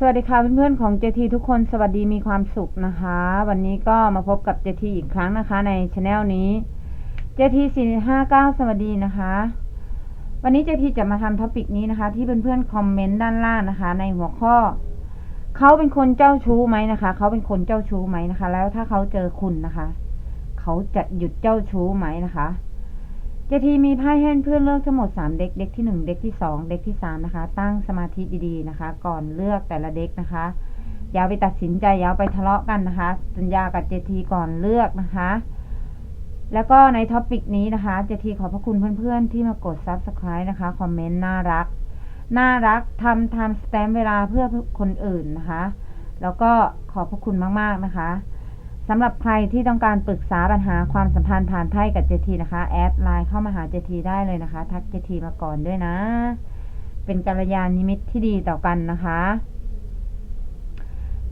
สวัสดีค่ะเพื่อนๆของ JT ทุกคนสวัสดีมีความสุขนะคะ วันนี้ก็มาพบกับ JT อีกครั้งนะคะในช anel นี้ JT 459สวัสดีนะคะ วันนี้ JT จะมาทำท็อปิกนี้นะคะ ที่เพื่อนๆคอมเมนต์ด้านล่างนะคะ ในหัวข้อ เขาเป็นคนเจ้าชู้ไหมนะคะ เขาเป็นคนเจ้าชู้ไหมนะคะ แล้วถ้าเขาเจอคุณนะคะ เขาจะหยุดเจ้าชู้ไหมนะคะ เจทีมีไพ่ให้เพื่อนเลือกทั้งหมดสามเด็ก เด็กที่หนึ่งเด็กที่สองเด็กที่สามนะคะ ตั้งสมาธิดีๆนะคะ ก่อนเลือกแต่ละเด็กนะคะอย่าไปตัดสินใจอย่าไปทะเลาะกันนะคะ สัญญากับเจทีก่อนเลือกนะคะ แล้วก็ในท็อปิกนี้นะคะเจทีขอบพระคุณเพื่อนๆที่มากด Subscribe นะคะ คอมเมนต์น่ารัก น่ารักทำทำสแตมเวลาเพื่อคนอื่นนะคะ แล้วก็ขอบพระคุณมากๆนะคะ สำหรับใครที่ต้องการปรึกษาปัญหาความสัมพันธ์ผ่านไพ่กับเจทีนะคะ แอดไลน์เข้ามาหาเจทีได้เลยนะคะ ทักเจทีมาก่อนด้วยนะ เป็นกัลยาณมิตรที่ดีต่อกันนะคะ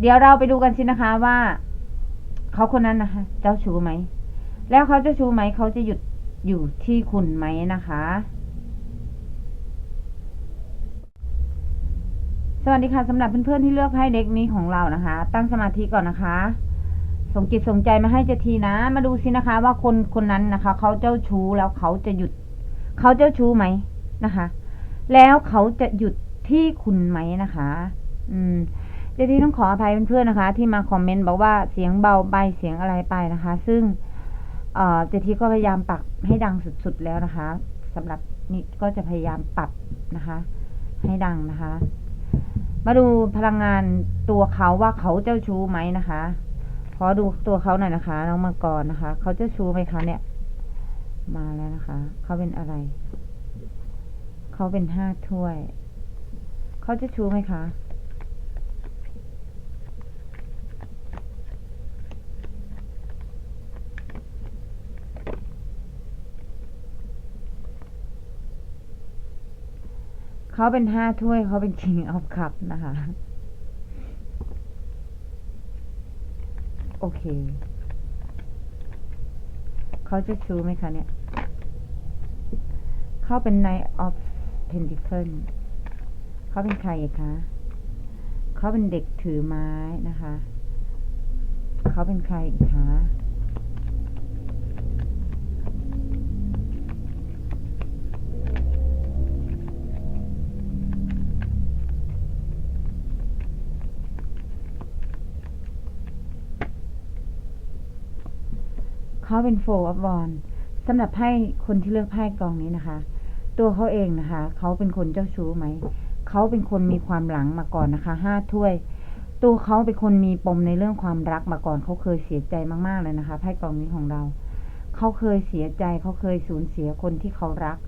เดี๋ยวเราไปดูกันสินะคะว่าเขาคนนั้นนะคะ เจ้าชู้ไหม แล้วเขาจ้าชู้ไหมเขาจะหยุดอยู่ที่คุณไหมนะคะ สวัสดีค่ะสำหรับเพื่อนๆที่เลือกไพ่เด็กนี้ของเรานะคะ ตั้งสมาธิก่อนนะคะ ส่งจิตส่งใจมาให้เจทีนะ มาดูสินะคะ ว่าคนคนนั้นนะคะเขาเจ้าชู้แล้วเขาจะหยุดเขาเจ้าชู้ไหมนะคะ แล้วเขาจะหยุดที่คุณไหมนะคะ อืมเจทีต้องขออภัยเพื่อนๆนะคะ ที่มาคอมเมนต์บอกว่าเสียงเบาไปเสียงอะไรไปนะคะ ซึ่งเอ่อเจทีก็พยายามปรับให้ดังสุดๆแล้วนะคะสำหรับนี่ก็จะพยายามปรับนะคะ ให้ดังนะคะ มาดูพลังงานตัวเขาว่าเขาเจ้าชู้ไหมนะคะ ขอดูตัวเขาหน่อยนะคะ น้องมังกรนะคะเขาจ้าชู้ไหมคะเนี่ย มาแล้วนะคะเขาเป็นอะไรเขาเป็นห้าถ้วยเขาจ้าชู้ไหมคะเขาเป็นห้าถ้วยเขาเป็น king of cup นะคะ โอ เค เขาจะชูไหมคะเนี่ย เขาเป็น knight of pentacle เขาเป็นใครคะ เขาเป็นเด็กถือไม้นะคะ เขาเป็นใครอีกคะ เขาเป็นโฟร์อ f วอนสำหรับไพ่คนที่เลือกไพ่กองนี้นะคะ ตัวเขาเองนะคะ เขาเป็นคนเจ้าชู้ไหม เขาเป็นคนมีความหลังมาก่อนนะคะห้าถ้วย ตัวเขาเป็นคนมีปมในเรื่องความรักมาก่อน เขาเคยเสียใจมากๆเลยนะคะไพ่กองนี้ของเรา เขาเคยเสียใจ เขาเคยสูญเสียคนที่เขารัก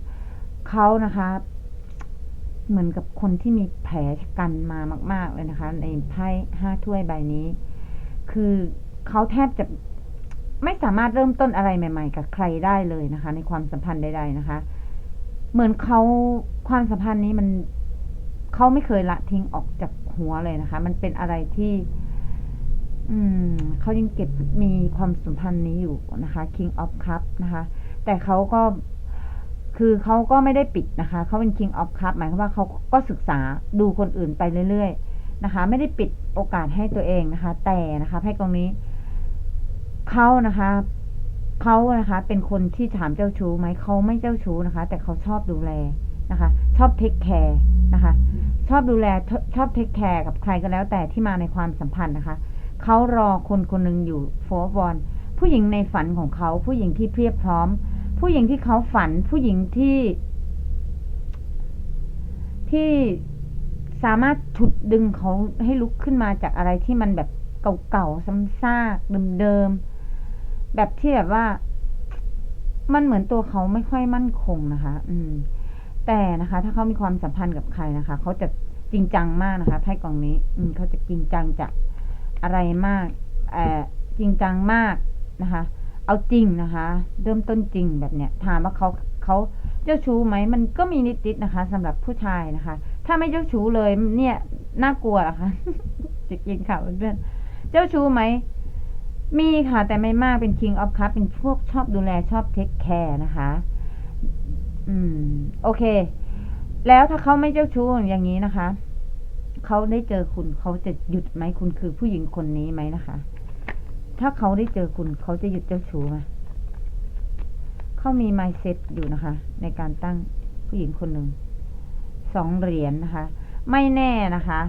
เขานะคะ เหมือนกับคนที่มีแผลชะกันมามาก ๆเลยนะคะ ในไพ่ห้าถ้วยใบนี้ คือเขาแทบจะ ไม่สามารถเริ่มต้นอะไรใหม่ ๆ กับใครได้เลยนะคะ ในความสัมพันธ์ใด ๆนะคะ เหมือนเขาความสัมพันธ์นี้มันเขาไม่เคยละทิ้งออกจากหัวเลยนะคะ มันเป็นอะไรที่ อืมเขายังเก็บมีความสัมพันธ์นี้อยู่นะคะ King of Cup นะคะ แต่เขาก็คือเขาก็ไม่ได้ปิดนะคะเขาเป็น King of Cup หมายความว่าเขาก็ศึกษาดูคนอื่นไปเรื่อย ๆ นะคะ ไม่ได้ปิดโอกาสให้ตัวเองนะคะ แต่นะคะให้กองนี้ เขานะคะเขานะคะ เป็นคนที่ถามเจ้าชู้ไหมเขาไม่เจ้าชู้นะคะ แต่เขาชอบดูแลนะคะ ชอบเทคแคร์นะคะ ชอบดูแลชอบเทคแคร์กับใครก็แล้วแต่ที่มาในความสัมพันธ์นะคะเขารอคนคนหนึ่งอยู่โฟร์บอลผู้หญิงในฝันของเขา ผู้หญิงที่เพียบพร้อม ผู้หญิงที่เขาฝัน ผู้หญิงที่ ที่สามารถฉุดดึงเขาให้ลุกขึ้นมาจากอะไรที่มันแบบเก่าๆซ้ำซากเดิมๆ แบบที่แบบว่า มันเหมือนตัวเขาไม่ค่อยมั่นคงนะคะ อืม แต่นะคะ ถ้าเขามีความสัมพันธ์กับใครนะคะเขาจะจริงจังมากนะคะไพ่กองนี้ อืมเขาจะจริงจังจะอะไรมากเอ่อจริงจังมากนะคะ เอาจริงนะคะ เริ่มต้นจริงแบบเนี้ย ถามว่าเขาเขาเจ้าชู้ไหมมันก็มีนิดๆนะคะสำหรับผู้ชายนะคะ ถ้าไม่เจ้าชู้เลย เนี่ยน่ากลัวเหรอคะจะกินข่าวเพื่อนเจ้าชู้ไหม มีค่ะแต่ไม่มากเป็น King of Cup เป็นพวกชอบดูแลชอบเทคแคร์นะคะ อืม โอเค แล้วถ้าเขาไม่เจ้าชู้อย่างนี้นะคะ เขาได้เจอคุณเขาจะหยุดไหมคุณคือผู้หญิงคนนี้ไหมนะคะ ถ้าเขาได้เจอคุณเขาจะหยุดเจ้าชู้ไหมเขามีไมเซ็ตอยู่นะคะ ในการตั้งผู้หญิงคนหนึ่งสองเหรียญนะคะ ไม่แน่นะคะ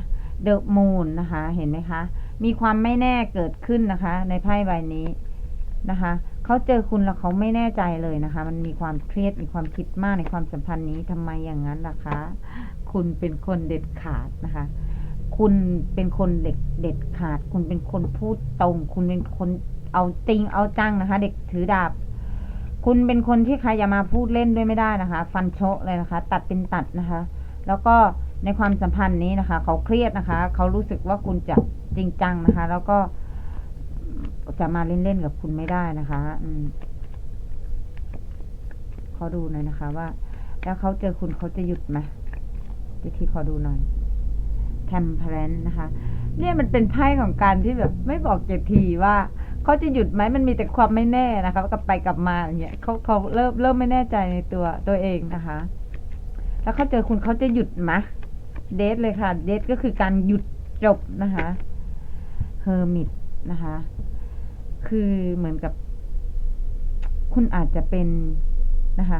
เดอะมูนนะคะ เห็นไหมคะ มีความไม่แน่เกิดขึ้นนะคะ ในไพ่ใบนี้นะคะเขาเจอคุณแล้วเขาไม่แน่ใจเลยนะคะ มันมีความเครียดมีความคิดมากในความสัมพันธ์นี้ทำไมอย่างนั้นล่ะคะ คุณเป็นคนเด็ดขาดนะคะ คุณเป็นคนเด็กเด็ดขาด คุณเป็นคนพูดตรง คุณเป็นคนเอาจริงเอาจังนะคะ เด็กถือดาบ คุณเป็นคนที่ใครอย่ามาพูดเล่นด้วยไม่ได้นะคะ ฟันโชะเลยนะคะ ตัดเป็นตัดนะคะ แล้วก็ ในความสัมพันธ์นี้นะคะ เขาเครียดนะคะ เขารู้สึกว่าคุณจะจริงจังนะคะ แล้วก็จะมาเล่นๆกับคุณไม่ได้นะคะอืมขอดูหน่อยนะคะ ว่า แล้วเขาเจอคุณเขาจะหยุดไหมวิธีขอดูหน่อยแทมเพลนนะคะ เนี่ยมันเป็นไพ่ของการที่แบบ ไม่บอกเจทีว่าเขาจะหยุดไหมมันมีแต่ความไม่แน่นะคะกลับไปกลับมาอย่างเงี้ยเขาเขาเริ่มเริ่มไม่แน่ใจในตัวตัวเองนะคะ แล้วเขาเจอคุณเขาจะหยุดไหม เดทเลยค่ะเดทก็คือการหยุดจบนะคะเฮอร์มิตนะคะ คือเหมือนกับ คุณอาจจะเป็นนะคะ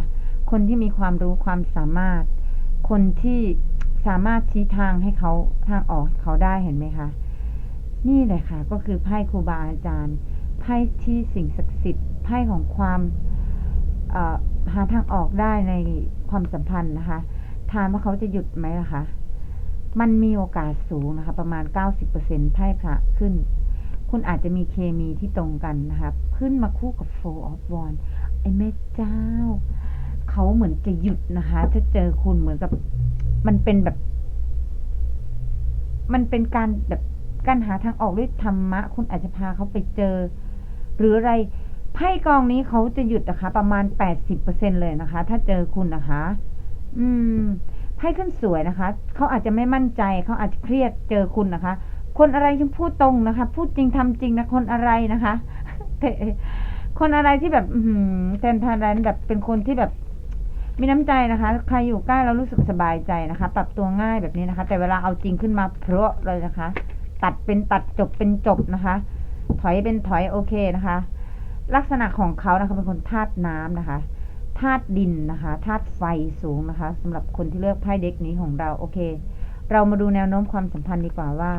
คนที่มีความรู้ความสามารถ คนที่สามารถชี้ทางให้เขาทางออกเขาได้เห็นไหมคะ นี่แหละค่ะ ก็คือไพ่ครูบาอาจารย์ไพ่ที่สิ่งศักดิ์สิทธิ์ไพ่ของความหาทางออกได้ในความสัมพันธ์นะคะถามว่าเขาจะหยุดไหมล่ะคะ มันมีโอกาสสูงนะคะ ประมาณ 90%ไพ่พระขึ้น คุณอาจจะมีเคมีที่ตรงกันนะคะขึ้นมาคู่กับ Four of Wands ไอ้แม่เจ้า เขาเหมือนจะหยุดนะคะถ้าเจอคุณเหมือนกับ มันเป็นแบบ มันเป็นการแบบการหาทางออกด้วยธรรมะ คุณอาจจะพาเขาไปเจอ หรืออะไรไพ่กองนี้เขาจะหยุดนะคะ ประมาณ80%เลยนะคะ ถ้าเจอคุณนะคะ อืม ไพ่ขึ้นสวยนะคะ เขาอาจจะไม่มั่นใจ เขาอาจจะเครียดเจอคุณนะคะ คนอะไรที่พูดตรงนะคะ พูดจริงทำจริงนะ คนอะไรนะคะ คนอะไรที่แบบอืแทนทานแรนแบบเป็นคนที่แบบมีน้ำใจนะคะ ใครอยู่ใกล้เรารู้สึกสบายใจนะคะ ปรับตัวง่ายแบบนี้นะคะ แต่เวลาเอาจริงขึ้นมาเพราะเลยนะคะ ตัดเป็นตัดจบเป็นจบนะคะ ถอยเป็นถอยโอเคนะคะ ลักษณะของเขานะคะเป็นคนธาตุน้ำนะคะ ธาตุดินนะคะธาตุไฟสูงนะคะสำหรับคนที่เลือกไพ่เด็กนี้ของเราโอเค เรามาดูแนวโน้มความสัมพันธ์ดีกว่าว่า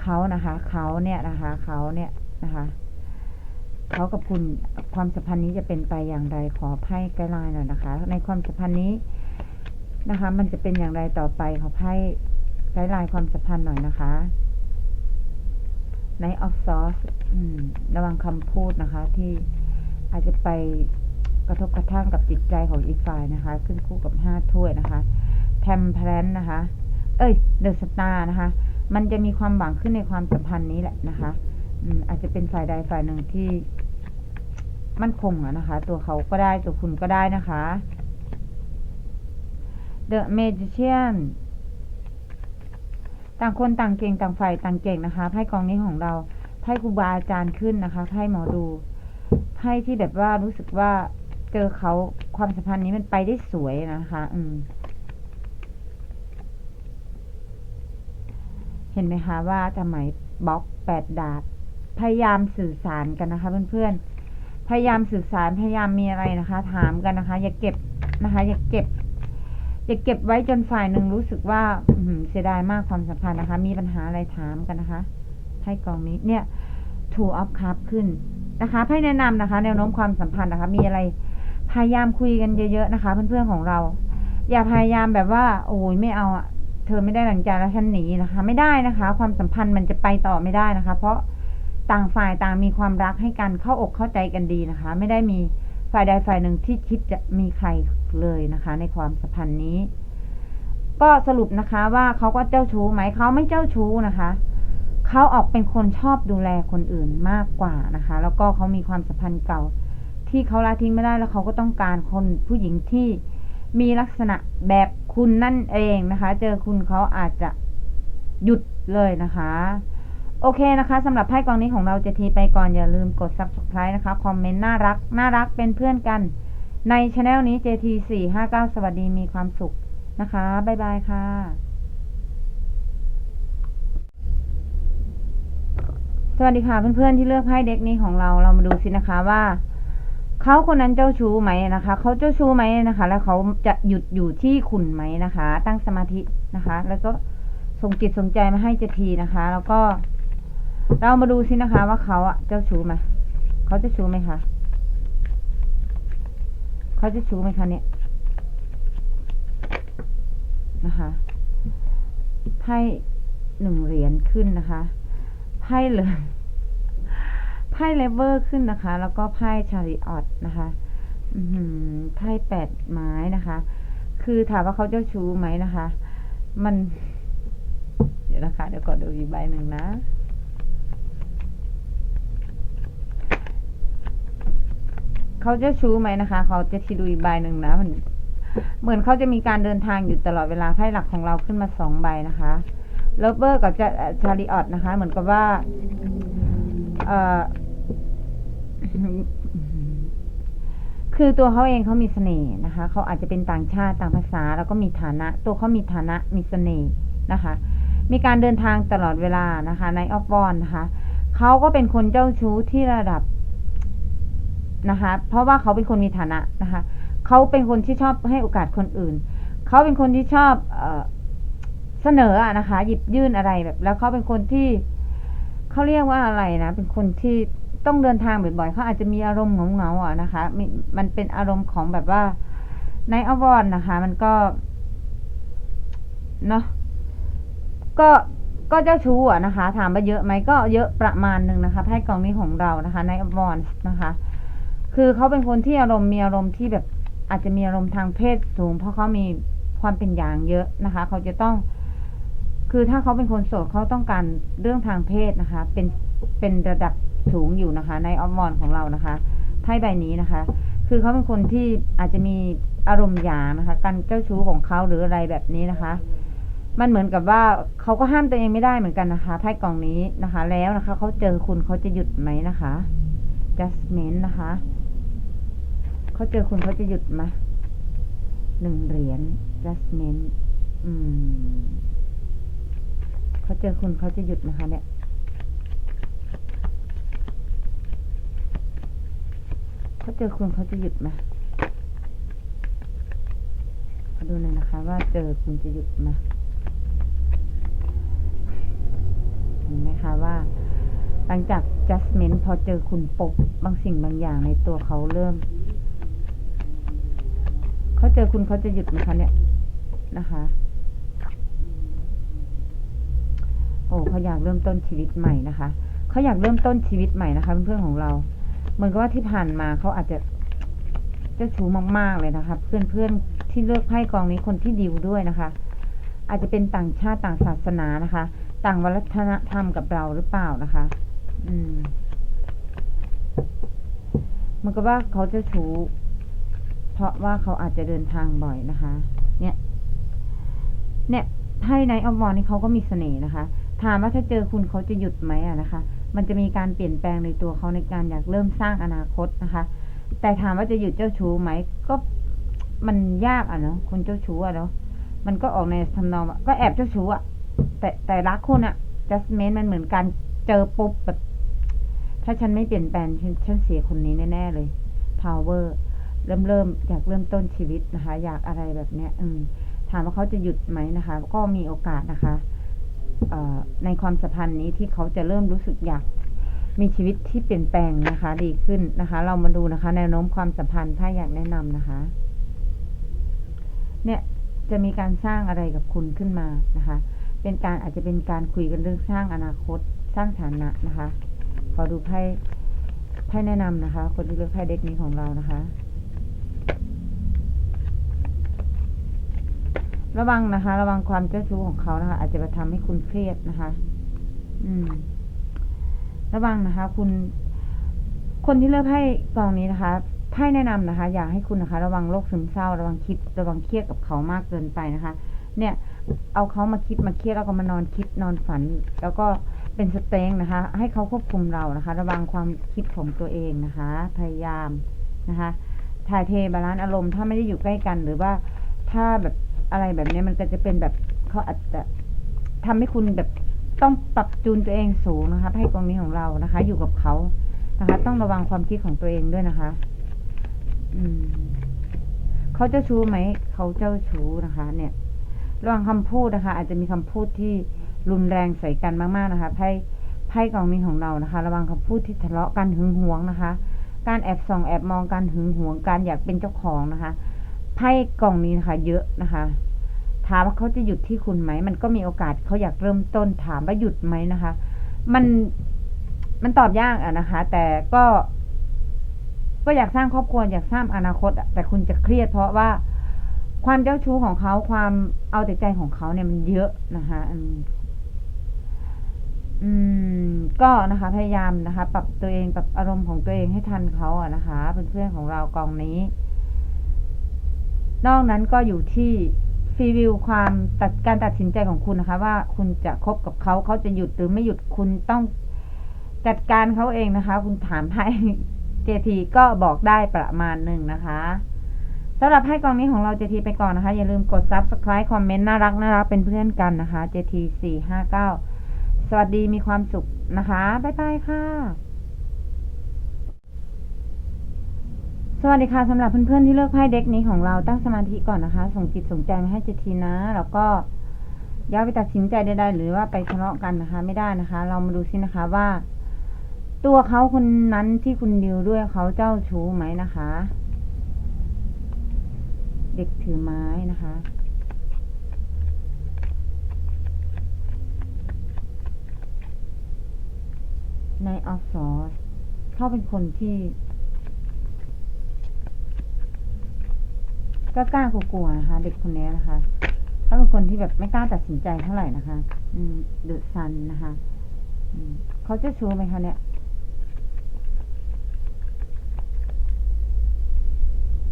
เขานะคะเขาเนี่ยนะคะเขาเนี่ยนะคะเขากับคุณความสัมพันธ์นี้จะเป็นไปอย่างไรขอไพ่ไกด์ไลน์หน่อยนะคะ ในความสัมพันธ์นี้นะคะ มันจะเป็นอย่างไรต่อไปขอไพ่ไกด์ไลน์ความสัมพันธ์หน่อยนะคะในออฟซอสระวังคำพูดนะคะที่อาจจะไป กระทบกระทั่งกับจิตใจของอีกฝ่ายนะคะ ขึ้นคู่กับห้าถ้วยนะคะแทมเพลนนะคะ เอ้ยเดอะสตาร์นะคะ มันจะมีความหวังขึ้นในความสัมพันธ์นี้แหละนะคะอืมอาจจะเป็นฝ่ายใดฝ่ายหนึ่งที่มั่นคงอะนะคะ ตัวเขาก็ได้ตัวคุณก็ได้นะคะ The Magician ต่างคนต่างเก่งต่างฝ่ายต่างเก่งนะคะไพ่กองนี้ของเราไพ่ครูบาอาจารย์ขึ้นนะคะไพ่หมอดูไพ่ที่แบบว่ารู้สึกว่า เจอเขาความสัมพันธ์นี้มันไปได้สวยนะคะ อืม เห็นไหมคะว่าจะหมายบล็อกแปดดาบพยายามสื่อสารกันนะคะ เพื่อนๆ พยายามสื่อสารพยายามมีอะไรนะคะ ถามกันนะคะ อย่าเก็บนะคะ อย่าเก็บ อย่าเก็บไว้จนฝ่ายหนึ่งรู้สึกว่าอืเสียดายมากความสัมพันธ์นะคะ มีปัญหาอะไรถามกันนะคะให้กองนี้เนี่ย two of cup ขึ้นนะคะให้แนะนำนะคะ แนวโน้มความสัมพันธ์นะคะ มีอะไร พยายามคุยกันเยอะๆนะคะ เพื่อนๆของเรา อย่าพยายามแบบว่า โอ้ยไม่เอาอะเธอไม่ได้หลังใจแล้วฉันหนีนะคะ ไม่ได้นะคะ ความสัมพันธ์มันจะไปต่อไม่ได้นะคะ เพราะต่างฝ่ายต่างมีความรักให้กันเข้าอกเข้าใจกันดีนะคะ ไม่ได้มีฝ่ายใดฝ่ายหนึ่งที่คิดจะมีใครเลยนะคะ ในความสัมพันธ์นี้ ก็สรุปนะคะว่าเขาก็เจ้าชู้ไหมเขาไม่เจ้าชู้นะคะเขาออกเป็นคนชอบดูแลคนอื่นมากกว่านะคะ แล้วก็เขามีความสัมพันธ์เก่า ที่เขาละทิ้งไม่ได้แล้วเขาก็ต้องการคนผู้หญิงที่มีลักษณะแบบคุณนั่นเองนะคะ เจอคุณเขาอาจจะหยุดเลยนะคะ โอเคนะคะสำหรับไพ่กองนี้ของเราจะทีไปก่อนอย่าลืมกด subscribe นะคะ คอมเมนต์น่ารัก น่ารักเป็นเพื่อนกัน ในช anel นี้ JT459 สวัสดีมีความสุขนะคะ บ๊ายบายค่ะสวัสดีค่ะเพื่อนๆที่เลือกไพ่เด็กนี้ของเราเรามาดูสินะคะว่า เขาคนนั้นเจ้าชู้ไหมนะคะเขาเจ้าชู้ไหมนะคะ แล้วเขาจะหยุดอยู่ที่คุณไหมนะคะ ตั้งสมาธินะคะ แล้วก็ส่งจิตส่งใจมาให้เจทีนะคะ แล้วก็ เรามาดูสินะคะ ว่าเขาอะเจ้าชู้ไหมเขาเจ้าชู้ไหมคะเขาเจ้าชู้ไหมคะเนี่ยนะคะไพ่หนึ่งเหรียญขึ้นนะคะไพ่เหลือง ไพ่เลเวอร์ขึ้นนะคะ แล้วก็ไพ่ชาริออตนะคะไพ่แปดไม้นะคะ คือถามว่าเขาเจ้าชู้ไหมนะคะ มัน เดี๋ยวนะคะ เดี๋ยวกดดูอีกใบหนึ่งนะเขาจ้าชู้ไหมนะคะ เขาจะทีดูอีกใบหนึ่งนะมันเหมือนเขาจะมีการเดินทางอยู่ตลอดเวลาไพ่หลักของเราขึ้นมาสองใบนะคะเลเวอร์กับชาริออตนะคะ เหมือนกับว่า เอ่อ คือตัวเขาเองเขามีเสน่ห์นะคะเขาอาจจะเป็นต่างชาติต่างภาษา แล้วก็มีฐานะ ตัวเขามีฐานะมีเสน่ห์นะคะ มีการเดินทางตลอดเวลานะคะในออฟวอนนะคะเขาก็เป็นคนเจ้าชู้ที่ระดับนะคะ เพราะว่าเขาเป็นคนมีฐานะนะคะเขาเป็นคนที่ชอบให้โอกาสคนอื่นเขาเป็นคนที่ชอบเอ่อเสนออะนะคะ หยิบยื่นอะไรแบบ แล้วเขาเป็นคนที่เขาเรียกว่าอะไรนะ เป็นคนที่ ต้องเดินทางบ่อยๆเขาอาจจะมีอารมณ์เหงาๆอะนะคะม,มันเป็นอารมณ์ของแบบว่าในอวอนนะคะ มันก็เนาะก็ก็เจ้าชู้อะนะคะ ถามว่าเยอะไหมก็เยอะประมาณหนึ่งนะคะไพ่กองนี้ของเรานะคะ ในอวอนนะคะ คือเขาเป็นคนที่อารมณ์มีอารมณ์ที่แบบอาจจะมีอารมณ์ทางเพศสูง เพราะเขามีความเป็นอย่างเยอะนะคะ เขาจะต้อง คือถ้าเขาเป็นคนโสดเขาต้องการเรื่องทางเพศนะคะ เป็นเป็นระดับ สูงอยู่นะคะ ในออมอนของเรานะคะไพ่ใบนี้นะคะ คือเขาเป็นคนที่อาจจะมีอารมณ์หยางนะคะ การเจ้าชู้ของเขาหรืออะไรแบบนี้นะคะ มันเหมือนกับว่าเขาก็ห้ามตัวเองไม่ได้เหมือนกันนะคะไพ่กล่องนี้นะคะ แล้วนะคะเขาเจอคุณเขาจะหยุดไหมนะคะ judgment นะคะเขาเจอคุณเขาจะหยุดไหมหนึ่งเหรียญ judgment อืมเขาเจอคุณเขาจะหยุดไหมคะเนี่ย เขาเจอคุณเขาจะหยุดไหมดูหน่อยนะคะ ว่าเจอคุณจะหยุดไหมเห็นไหมคะว่า หลังจาก judgment พอเจอคุณปบบางสิ่งบางอย่างในตัวเขาเริ่ม เขาเจอคุณเขาจะหยุดไหมคะเนี่ยนะคะ โอ้เขาอยากเริ่มต้นชีวิตใหม่นะคะ เขาอยากเริ่มต้นชีวิตใหม่นะคะเพื่อนๆของเรา มือนกับว่าที่ผ่านมาเขาอาจจะเจ้าชู้มาก ๆ เลยนะคะ เพื่อนๆที่เลือกไพ่กองนี้คนที่ดิวด้วยนะคะ อาจจะเป็นต่างชาติต่างศาสนานะคะ ต่างวัฒนธรรมกับเราหรือเปล่านะคะ อืมมือนกับว่าเขาเจ้าชู้เพราะว่าเขาอาจจะเดินทางบ่อยนะคะ เนี่ย เนี่ยไพ่ในอมวอนนี่เขาก็มีเสน่ห์นะคะ ถามว่าถ้าเจอคุณเขาจะหยุดไหมอะนะคะ มันจะมีการเปลี่ยนแปลงในตัวเขาในการอยากเริ่มสร้างอนาคตนะคะ แต่ถามว่าจะหยุดเจ้าชู้ไหมก็มันยากอะเนาะคนเจ้าชู้อะเนาะมันก็ออกในทำนองว่าก็แอบเจ้าชู้อะแต่แต่รักคุณอะ justment มันเหมือนการเจอปุ๊บแบบ ถ้าฉันไม่เปลี่ยนแปลงฉันฉันเสียคนนี้แน่ๆเลย power เริ่มเริ่มอยากเริ่มต้นชีวิตนะคะ อยากอะไรแบบเนี้ย อืมถามว่าเขาจะหยุดไหมนะคะ ก็มีโอกาสนะคะ ในความสัมพันธ์นี้ที่เขาจะเริ่มรู้สึกอยากมีชีวิตที่เปลี่ยนแปลงนะคะ ดีขึ้นนะคะ เรามาดูนะคะ แนวโน้มความสัมพันธ์ถ้าอยากแนะนำนะคะ เนี่ยจะมีการสร้างอะไรกับคุณขึ้นมานะคะ เป็นการอาจจะเป็นการคุยกันเรื่องสร้างอนาคตสร้างฐานะนะคะ ขอดูไพ่ไพ่แนะนำนะคะ คนที่เลือกไพ่เด็กนี้ของเรานะคะ ระวังนะคะ ระวังความเจ้าชู้ของเขานะคะ อาจจะมาทำให้คุณเครียดนะคะ อืม ระวังนะคะ คุณ คนที่เลือกไพ่กองนี้นะคะไพ่แนะนำนะคะ อยากให้คุณนะคะ ระวังโรคซึมเศร้า ระวังคิด ระวังเครียดกับเขามากเกินไปนะคะ เนี่ย เอาเขามาคิดมาเครียดแล้วก็มานอนคิดนอนฝัน แล้วก็เป็นสเตงนะคะ ให้เขาควบคุมเรานะคะ ระวังความคิดของตัวเองนะคะ พยายามนะคะถ่ายเทบาลานซ์อารมณ์ถ้าไม่ได้อยู่ใกล้กันหรือว่าถ้าแบบ อะไรแบบนี้มันก็จะเป็นแบบเขาอาจจะทำให้คุณแบบต้องปรับจูนตัวเองสูงนะคะไพ่กองนี้ของเรานะคะ อยู่กับเขานะคะ ต้องระวังความคิดของตัวเองด้วยนะคะ อืมเขาเจ้าชู้ไหมเขาเจ้าชู้นะคะ เนี่ยระวังคำพูดนะคะ อาจจะมีคำพูดที่รุนแรงใส่กันมากๆนะคะไพ่ไพ่กองนี้ของเรานะคะ ระวังคำพูดที่ทะเลาะกันหึงหวงนะคะ การแอบส่องแอบมองการหึงหวงการอยากเป็นเจ้าของนะคะ ไพ่กล่องนี้นะคะเยอะนะคะ ถามว่าเขาจะหยุดที่คุณไหม มันก็มีโอกาสเขาอยากเริ่มต้นถามว่าหยุดไหมนะคะ มันมันตอบยากอะนะคะ แต่ก็ ก็อยากสร้างครอบครัวอยากสร้างอนาคตแต่คุณจะเครียดเพราะว่าความเจ้าชู้ของเขาความเอาแต่ใจของเขาเนี่ยมันเยอะนะคะอืม ก็นะคะ พยายามนะคะ ปรับตัวเองปรับอารมณ์ของตัวเองให้ทันเขาอะนะคะ เป็นเพื่อนของเรากองนี้ นอกนั้นก็อยู่ที่ฟีวิวความตัดการตัดสินใจของคุณนะคะ ว่าคุณจะคบกับเขาเขาจะหยุดหรือไม่หยุดคุณต้องจัดการเขาเองนะคะ คุณถามไพ่เจทีก็บอกได้ประมาณหนึ่งนะคะสำหรับไพ่กองนี้ของเราเจทีไปก่อนนะคะ อย่าลืมกด subscribe คอมเมนต์น่ารักน่ารักเป็นเพื่อนกันนะคะเจทีสี่ห้าเก้าสวัสดีมีความสุขนะคะ บ๊ายบายค่ะ สวัสดีค่ะสำหรับเพื่อนๆที่เลือกไพ่เด็กนี้ของเราตั้งสมาธิก่อนนะคะ ส่งจิตส่งใจมาให้เจทีนะ แล้วก็อย่าไปตัดสินใจใดๆหรือว่าไปทะเลาะกันนะคะ ไม่ได้นะคะ เรามาดูซินะคะว่า ตัวเขาคนนั้นที่คุณดิวด้วยเขาเจ้าชู้ไหมนะคะ เด็กถือไม้นะคะในออฟซอสเขาเป็นคนที่ ก็กล้ากลัวๆนะคะ เด็กคนนี้นะคะเขาเป็นคนที่แบบไม่กล้าตัดสินใจเท่าไหร่นะคะ อืมเดอะซันนะคะอืมเขาจะชู้ไหมคะเนี่ย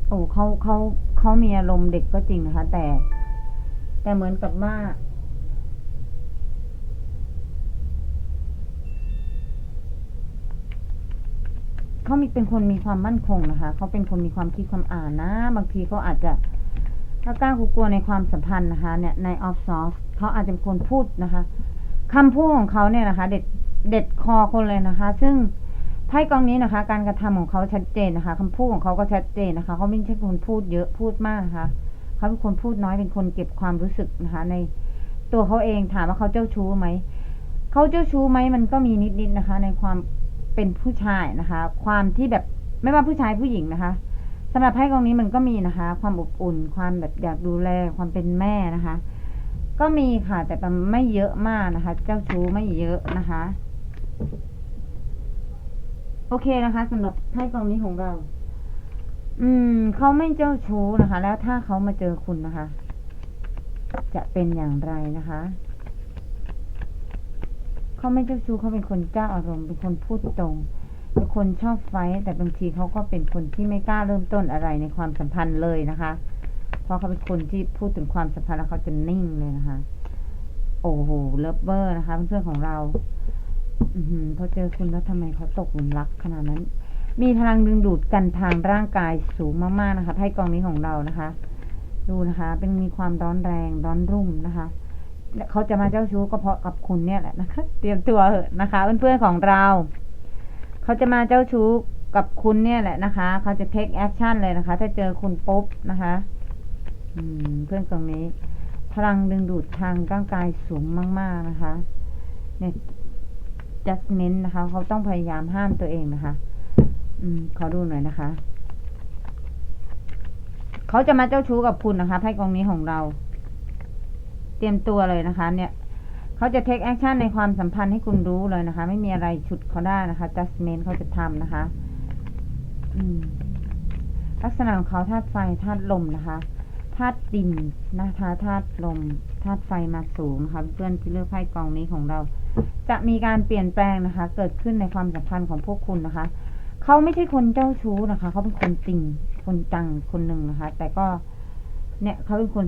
โอ้เขาเขาเขามีอารมณ์เด็กก็จริงนะคะ แต่ แต่เหมือนกับว่า เขามีเป็นคนมีความมั่นคงนะคะ เขาเป็นคนมีความคิดความอ่านนะ บางทีเขาอาจจะถ้ากล้ากลัวในความสัมพันธ์นะคะ เนี่ยในออฟซอสเขาอาจจะเป็นคนพูดนะคะคำพูดของเขาเนี่ยนะคะ เด็ดเด็ดคอคนเลยนะคะ ซึ่งไพ่กองนี้นะคะ การกระทำของเขาชัดเจนนะคะคำพูดของเขาก็ชัดเจนนะคะเขาไม่ใช่คนพูดเยอะพูดมากนะคะเขาเป็นคนพูดน้อยเป็นคนเก็บความรู้สึกนะคะ ในตัวเขาเองถามว่าเขาเจ้าชู้ไหมเขาเจ้าชู้ไหมมันก็มีนิดๆนะคะ ในความ เป็นผู้ชายนะคะ ความที่แบบไม่ว่าผู้ชายผู้หญิงนะคะสำหรับไพ่กองนี้มันก็มีนะคะ ความอบอุ่น ความแบบอยากดูแลความเป็นแม่นะคะ ก็มีค่ะ แต่ไม่เยอะมากนะคะ เจ้าชู้ไม่เยอะนะคะ โอเคนะคะสำหรับไพ่กองนี้ของเรา อืมเขาไม่เจ้าชู้นะคะ แล้วถ้าเขามาเจอคุณนะคะ จะเป็นอย่างไรนะคะ เขาไม่เจ้าชู้เขาเป็นคนเจ้าอารมณ์เป็นคนพูดตรงเป็นคนชอบไฟแต่บางทีเขาก็เป็นคนที่ไม่กล้าเริ่มต้นอะไรในความสัมพันธ์เลยนะคะ เพราะเขาเป็นคนที่พูดถึงความสัมพันธ์แล้วเขาจะนิ่งเลยนะคะ โอ้โหเลิฟเวอร์นะคะเพื่อนๆของเรา อืพอเจอคุณแล้วทำไมเขาตกหลุมรักขนาดนั้น มีพลังดึงดูดกันทางร่างกายสูงมากๆนะคะไพ่กองนี้ของเรานะคะ ดูนะคะ เป็นมีความร้อนแรงร้อนรุ่มนะคะ เขาจะมาเจ้าชู้ก็เพราะกับคุณเนี่ยแหละนะคะ เตรียมตัวเถอะนะคะ เพื่อนๆของเรา เขาจะมาเจ้าชู้กับคุณเนี่ยแหละนะคะ เขาจะ take action เลยนะคะ ถ้าเจอคุณปุ๊บนะคะเพื่อนกองนี้ พลังดึงดูดทางร่างกายสูงมาก ๆนะคะ เนี่ย judgment นะคะ เขาต้องพยายามห้ามตัวเองนะคะ อืม ขอดูหน่อยนะคะ เขาจะมาเจ้าชู้กับคุณนะคะไพ่กองนี้ของเรา เตรียมตัวเลยนะคะ เนี่ยเขาจะ take action ในความสัมพันธ์ให้คุณรู้เลยนะคะ ไม่มีอะไรฉุดเขาได้นะคะ judgment เขาจะทำนะคะ อืมลักษณะของเขาธาตุไฟธาตุลมนะคะธาตุดินนะคะธาตุลมธาตุไฟมาสูงนะคะเพื่อนที่เลือกไพ่กองนี้ของเรา จะมีการเปลี่ยนแปลงนะคะ เกิดขึ้นในความสัมพันธ์ของพวกคุณนะคะ เขาไม่ใช่คนเจ้าชู้นะคะ เขาเป็นคนจริงคนจังคนหนึ่งนะคะ แต่ก็เนี่ยเขาเป็นคน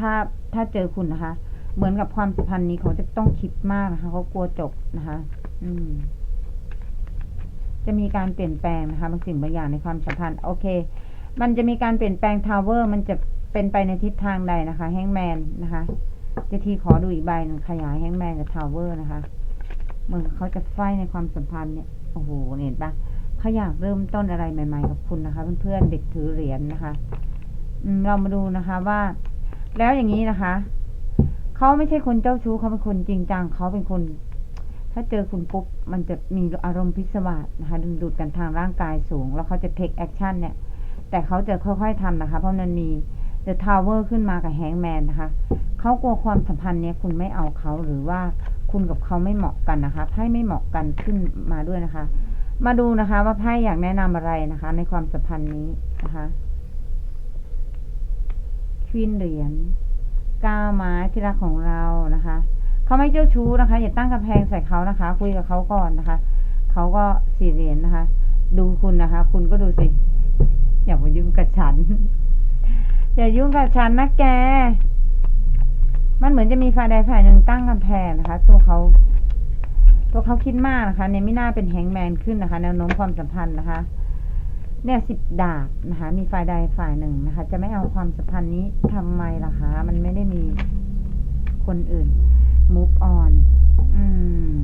ถ้า ถ้าเจอคุณนะคะ เหมือนกับความสัมพันธ์นี้เขาจะต้องคิดมากนะคะเขากลัวจบนะคะ อืม จะมีการเปลี่ยนแปลงนะคะบางสิ่งบางอย่างในความสัมพันธ์ โอเค มันจะมีการเปลี่ยนแปลงทาวเวอร์ มันจะเป็นไปในทิศทางใดนะคะ แฮงแมนนะคะเจทีขอดูอีกใบหนึ่งขยายแฮงแมนกับทาวเวอร์นะคะเหมือนเขาจะไฟในความสัมพันธ์เนี่ยโอ้โหเห็นปะเขาอยากเริ่มต้นอะไรใหม่ ๆ กับคุณนะคะ เพื่อนๆเด็กถือเหรียญนะคะอืมเรามาดูนะคะว่า แล้วอย่างนี้นะคะ เขาไม่ใช่คนเจ้าชู้เขาเป็นคนจริงจังเขาเป็นคน ถ้าเจอคุณปุ๊บมันจะมีอารมณ์พิศวาสนะคะดึงดูดกันทางร่างกายสูง แล้วเขาจะเทคแอคชั่นเนี่ย แต่เขาจะค่อยๆทำนะคะ เพราะมันมี The Tower ขึ้นมากับแฮงแมนนะคะเขากลัวความสัมพันธ์เนี้ยคุณไม่เอาเขาหรือว่าคุณกับเขาไม่เหมาะกันนะคะไพ่ไม่เหมาะกันขึ้นมาด้วยนะคะ มาดูนะคะว่าไพ่อยากแนะนำอะไรนะคะ ในความสัมพันธ์นี้นะคะ ควีนเหรียญก้าวไม้ที่รักของเรานะคะเขาไม่เจ้าชู้นะคะ อย่าตั้งกำแพงใส่เขานะคะ คุยกับเขาก่อนนะคะเขาก็สี่เหรียญนะคะ ดูคุณนะคะ คุณก็ดูสิ อย่ามายุ่งกับฉัน อย่ายุ่งกับฉันนะแก มันเหมือนจะมีฝ่ายใดฝ่ายหนึ่งตั้งกำแพงนะคะ ตัวเขาตัวเขาคิดมากนะคะเนี่ยไม่น่าเป็นแฮงแมนขึ้นนะคะ แนวโน้มความสัมพันธ์นะคะ เนี่ยสิบดาบนะคะ มีฝ่ายใดฝ่ายหนึ่งนะคะ จะไม่เอาความสัมพันธ์นี้ทำไมล่ะคะ มันไม่ได้มีคนอื่น move on อืม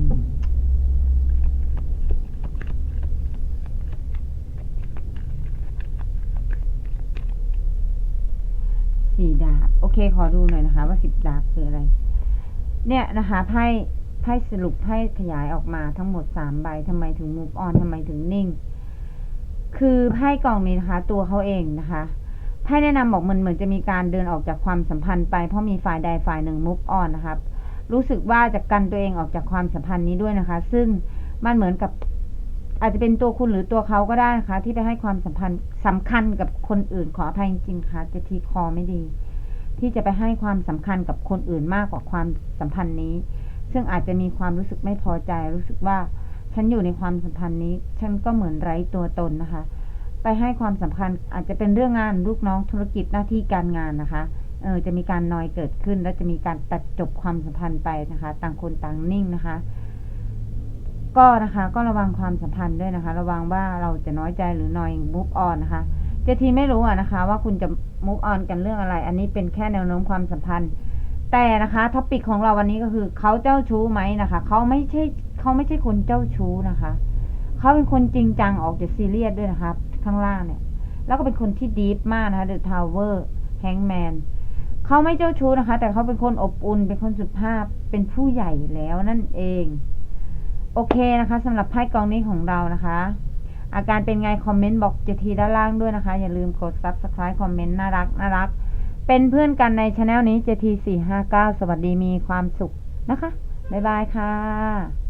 สี่ดาบ โอเค ขอดูหน่อยนะคะ ว่าสิบดาบคืออะไร เนี่ยนะคะไพ่ไพ่สรุปไพ่ขยายออกมาทั้งหมดสามใบทำไมถึง move on ทำไมถึงนิ่ง คือไพ่กล่องนี้นะคะ ตัวเขาเองนะคะไพ่แนะนำบอกมันเหมือนจะมีการเดินออกจากความสัมพันธ์ไปเพราะมีฝ่ายใดฝ่ายหนึ่ง move on นะครับ รู้สึกว่าจะกันตัวเองออกจากความสัมพันธ์นี้ด้วยนะคะ ซึ่งมันเหมือนกับอาจจะเป็นตัวคุณหรือตัวเขาก็ได้นะคะ ที่ไปให้ความสัมพันธ์สำคัญกับคนอื่นขออภัยจริงๆค่ะจะทีคอไม่ดี ที่จะไปให้ความสำคัญกับคนอื่นมากกว่าความสัมพันธ์นี้ ซึ่งอาจจะมีความรู้สึกไม่พอใจรู้สึกว่า ฉันอยู่ในความสัมพันธ์นี้ ฉันก็เหมือนไร้ตัวตนนะคะ ไปให้ความสำคัญอาจจะเป็นเรื่องงานลูกน้องธุรกิจหน้าที่การงานนะคะเออจะมีการนอยเกิดขึ้น และจะมีการตัดจบความสัมพันธ์ไปนะคะ ต่างคนต่างนิ่งนะคะ ก็นะคะ ก็ระวังความสัมพันธ์ด้วยนะคะ ระวังว่าเราจะน้อยใจหรือนอยมุกออนนะคะเจทีไม่รู้อะนะคะ ว่าคุณจะมุกออนกันเรื่องอะไร อันนี้เป็นแค่แนวโน้มความสัมพันธ์ แต่นะคะท็อปิกของเราวันนี้ก็คือเขาเจ้าชู้ไหมนะคะเขาไม่ใช่ เขาไม่ใช่คนเจ้าชู้นะคะ เขาเป็นคนจริงจังออกจากซีเรียสด้วยนะคะข้างล่างเนี่ย แล้วก็เป็นคนที่ดีฟมากนะคะเดอะทาวเวอร์แฮงแมนเขาไม่เจ้าชู้นะคะ แต่เขาเป็นคนอบอุ่น เป็นคนสุภาพ เป็นผู้ใหญ่แล้วนั่นเอง โอเคนะคะสำหรับไพ่กองนี้ของเรานะคะ อาการเป็นไงคอมเมนต์บอกเจทีด้านล่างด้วยนะคะ อย่าลืมกด subscribe คอมเมนต์น่ารักน่ารัก เป็นเพื่อนกันในช anel นี้เจทีสี่ห้าเก้าสวัสดีมีความสุขนะคะ บ๊ายบายค่ะ